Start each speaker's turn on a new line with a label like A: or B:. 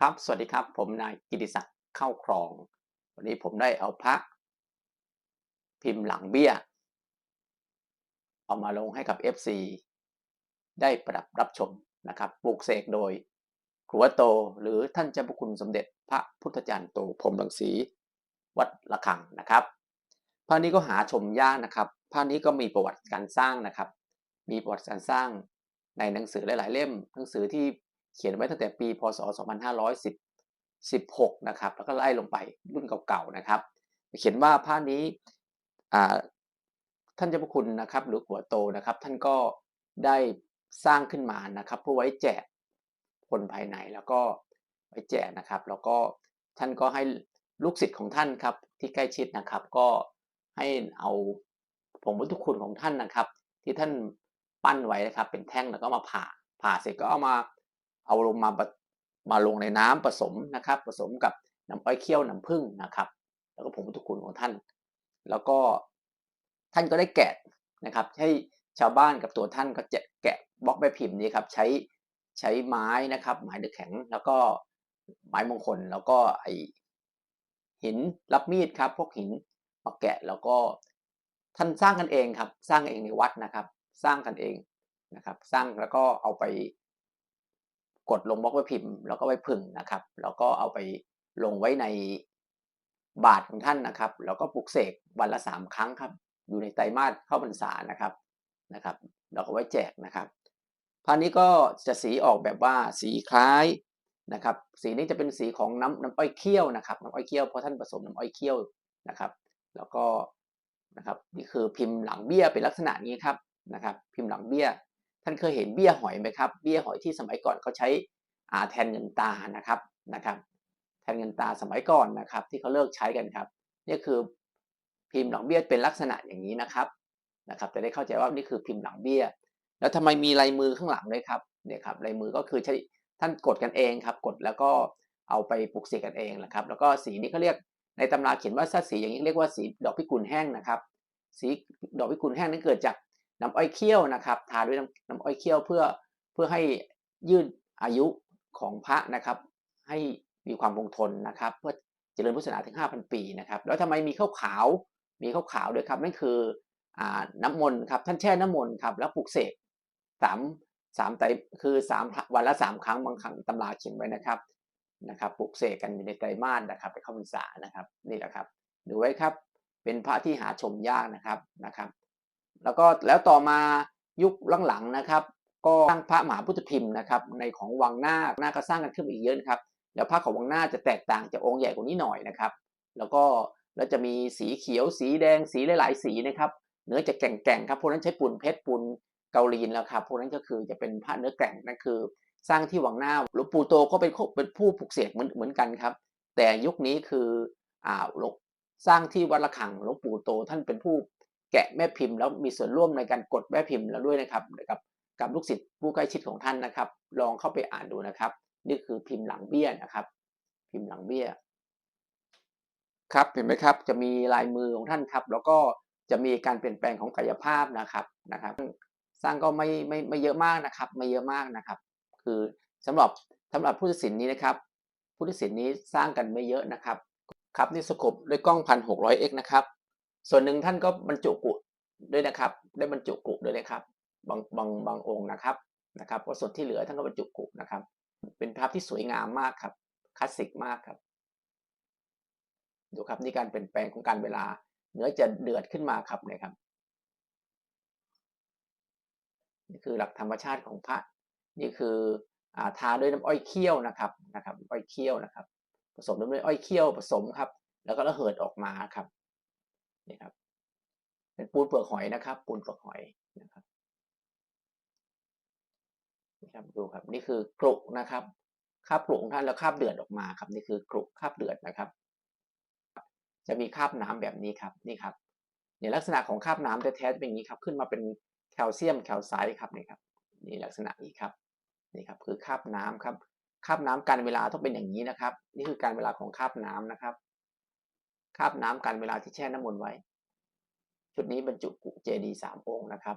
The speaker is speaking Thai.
A: ครับ สวัสดีครับ ผมนายกิติศักดิ์เข้าครอง วันนี้ผมได้เอาพระพิมพ์หลังเบี้ย เอามาลงให้กับ FC ได้ประดับรับชมนะครับปลูกเสกโดยครูวโตหรือท่านเจ้าพระคุณสมเด็จพระพุทธจารย์โตพรหมรังสีวัดระฆังนะครับพระนี้ก็หาชมยากนะครับพระนี้ก็มีประวัติการสร้างนะครับ มีประวัติการสร้างในหนังสือหลาย ๆ เล่ม หนังสือที่ เขียนไว้ตั้งแต่ปีพศ 2516 นะครับ แล้วก็ไล่ลงไปรุ่นเก่าๆ นะครับ เขียนว่าพระนี้ท่านเจ้าพระคุณนะครับ หรือหัวโตนะครับ ท่านก็ได้สร้างขึ้นมานะครับ เพื่อไว้แจกคนภายในแล้วก็ไว้แจกนะครับ แล้วก็ท่านก็ให้ลูกศิษย์ของท่านครับที่ใกล้ชิดนะครับ ก็ให้เอาผงพุทธคุณของท่านนะครับ ที่ท่านปั้นไว้นะครับ เป็นแท่งแล้วก็มาผ่าผ่าเสร็จก็เอามา เอาลงมามาลงในน้ำผสมนะครับ ผสมกับน้ำอ้อยเคี่ยวน้ำผึ้งนะครับ แล้วก็ผงพุทธคุณของท่าน แล้วก็ท่านก็ได้แกะนะครับ ให้ชาวบ้านกับตัวท่านก็จะแกะบล็อกใบพิมพ์นี้ครับ ใช้ใช้ไม้นะครับไม้เดือแข็ง แล้วก็ไม้มงคลแล้วก็ไอหินรับมีดครับ พวกหินมาแกะแล้วก็ท่านสร้างกันเองครับ สร้างเองในวัดนะครับ สร้างกันเองนะครับ สร้างแล้วก็เอาไป กดลงบล็อกไว้พิมพ์แล้วก็ไว้พึ่งนะครับ แล้วก็เอาไปลงไว้ในบาทของท่านนะครับ แล้วก็ปลุกเสกวันละสามครั้งครับ อยู่ในไตรมาสเข้าพรรษานะครับนะครับแล้วก็ไว้แจกนะครับพานี้ก็จะสีออกแบบว่าสีคล้ายนะครับ สีนี้จะเป็นสีของน้ำน้ำอ้อยเคี่ยวนะครับน้ำอ้อยเคี่ยวเพราะท่านผสมน้ำอ้อยเคี่ยวนะครับ แล้วก็นะครับนี่คือพิมพ์หลังเบี้ยเป็นลักษณะนี้ครับนะครับ พิมพ์หลังเบี้ย ท่านเคยเห็นเบี้ยหอยไหมครับ เบี้ยหอยที่สมัยก่อนเขาใช้อาแทนเงินตานะครับนะครับ แทนเงินตาสมัยก่อนนะครับ ที่เขาเลิกใช้กันครับนี่คือพิมพ์หลังเบี้ยเป็นลักษณะอย่างนี้นะครับนะครับจะได้เข้าใจว่านี่คือพิมพ์หลังเบี้ย แล้วทำไมมีลายมือข้างหลังด้วยครับเนี่ยครับลายมือก็คือใช้ท่านกดกันเองครับ กดแล้วก็เอาไปปลุกเสกกันเองนะครับ แล้วก็สีนี้เขาเรียกในตำราเขียนว่าสีอย่างนี้เรียกว่าสีดอกพิกุลแห้งนะครับ สีดอกพิกุลแห้งนั้นเกิดจาก น้ำอ้อยเคี่ยวนะครับ ทาด้วยน้ำน้ำอ้อยเคี่ยวเพื่อเพื่อให้ยืดอายุของพระนะครับ ให้มีความคงทนนะครับ เพื่อเจริญพุทธศาสนาถึง 5,000 ปีนะครับ แล้วทำไมมีข้าวขาวมีข้าวขาวด้วยครับนั่นคืออน้ำมนต์ครับท่านแช่น้ำมนต์ครับแล้วปลุกเสกสามสามไตคือสามวันละสามครั้งบางครั้งตำราเขียนไว้นะครับนะครับปลุกเสกกันอยู่ในไตรมาสนะครับ ไปเข้าพรรษานะครับนี่แหละครับดูไว้ครับเป็นพระที่หาชมยากนะครับนะครับ แล้วก็แล้วต่อมายุคหลังๆนะครับ ก็สร้างพระมหาพุทธพิมพ์นะครับในของวังหน้าหน้าก็สร้างกันขึ้นอีกเยอะนะครับแล้วพระของวังหน้าจะแตกต่างจากองค์ใหญ่กว่านี้หน่อยนะครับ แล้วก็แล้วจะมีสีเขียวสีแดงสีหลาย ๆ สีนะครับเนื้อจะแก่งๆครับพวกนั้นใช้ปูนเพชรปูนเกาลีนแล้วครับพวกนั้นก็คือจะเป็นพระเนื้อแก่งนั่นคือ สร้างที่วังหน้าหลวงปู่โตก็เป็นเป็นผู้ปลุกเสกเหมือนเหมือนกันครับ แต่ยุคนี้คืออ่าวสร้างที่วัดระฆังหลวงปู่โตท่านเป็นผู้ แกะแม่พิมพ์แล้วมีส่วนร่วมในการกดแม่พิมพ์แล้วด้วยนะครับกับกับลูกศิษย์ผู้ใกล้ชิดของท่านนะครับ ลองเข้าไปอ่านดูนะครับ นี่คือพิมพ์หลังเบี้ยนะครับ พิมพ์หลังเบี้ย ครับเห็นไหมครับ จะมีลายมือของท่านครับ แล้วก็จะมีการเปลี่ยนแปลงของกายภาพนะครับนะครับ สร้างก็ไม่ไม่ไม่เยอะมากนะครับ ไม่เยอะมากนะครับ คือสำหรับสำหรับพุทธศิลป์นี้นะครับพุทธศิลป์นี้สร้างกันไม่เยอะนะครับ ครับนี่สกบด้วยกล้องพันหกร้อยเอ็กนะครับ ส่วนหนึ่งท่านก็บรรจุกุด้วยนะครับ ได้บรรจุกุด้วยนะครับ บางบางบางองค์นะครับนะครับเพราส่วนที่เหลือท่านก็บรรจุกุนะครับ เป็นภาพที่สวยงามมากครับคลาสสิกมากครับ ดูครับนี่การเปลี่ยนแปลงของการเวลาเนื้อจะเดือดขึ้นมาครับเนี่ยครับนี่คือหลักธรรมชาติของพระ นี่คืออาทาด้วยน้ำอ้อยเคี่ยวนะครับนะครับ อ้อยเคี่ยวนะครับ ผสมด้วยอ้อยเคี่ยวผสมครับ แล้วก็ระเหิดออกมาครับ นี่ครับเป็นปูนเปลือกหอยนะครับ ปูนเปลือกหอยนะครับนี่ครับดูครับนี่คือกรุนะครับคาบกรุของท่านแล้วคาบเดือดออกมาครับ นี่คือกรุคาบเดือดนะครับ จะมีคาบน้ำแบบนี้ครับนี่ครับในลักษณะของคาบน้ำแท้ๆเป็นอย่างนี้ครับ ขึ้นมาเป็นแคลเซียมแคลไซด์ครับนี่ครับนี่ลักษณะนี้ครับนี่ครับคือคาบน้ำครับคาบน้ำการเวลาต้องเป็นอย่างนี้นะครับ นี่คือการเวลาของคาบน้ำนะครับ คาบน้ำกันเวลาที่แช่น้ำมนต์ไว้ ชุดนี้บรรจุกุเจดีสามองค์นะครับ